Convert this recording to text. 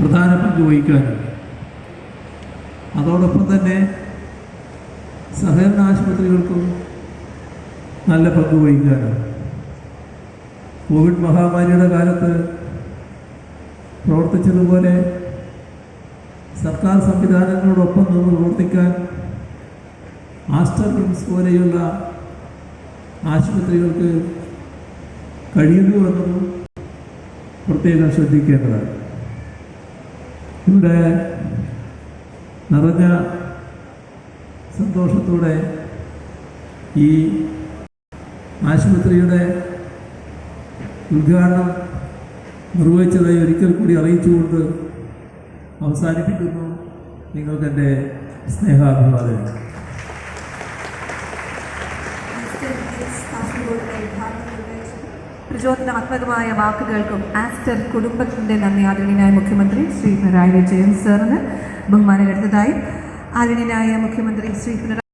പ്രധാന പങ്ക് വഹിക്കാനുണ്ട് അതോടൊപ്പം തന്നെ സഹകരണ ആശുപത്രികൾക്കും നല്ല പങ്ക് വഹിക്കാനാണ്. കോവിഡ് മഹാമാരിയുടെ കാലത്ത് പ്രവർത്തിച്ചതുപോലെ സർക്കാർ സംവിധാനങ്ങളോടൊപ്പം നിന്ന് പ്രവർത്തിക്കാൻ ആസ്റ്റർ മിംസ് പോലെയുള്ള ആശുപത്രികൾക്ക് കഴിയുന്നു എന്നതും പ്രത്യേകം ശ്രദ്ധിക്കേണ്ടതാണ്. ഇവിടെ നിറഞ്ഞ സന്തോഷത്തോടെ ഈ ആശുപത്രിയുടെ ഉദ്ഘാടനം നിർവഹിച്ചതായി ഒരിക്കൽ കൂടി അറിയിച്ചുകൊണ്ട് അവസാനിപ്പിക്കുന്നു. നിങ്ങൾക്കെന്റെ സ്നേഹാഭിവാദനം പ്രചോദനാത്മകമായ വാക്കുകൾക്കും ആസ്റ്റർ കുടുംബത്തിന്റെ നന്ദി. ആദരണീയനായ മുഖ്യമന്ത്രി ശ്രീ പിണറായി വിജയൻ സാറിന് ബഹുമാനം എടുത്തതായി. ആദരണീയനായ മുഖ്യമന്ത്രി ശ്രീ പിണറായി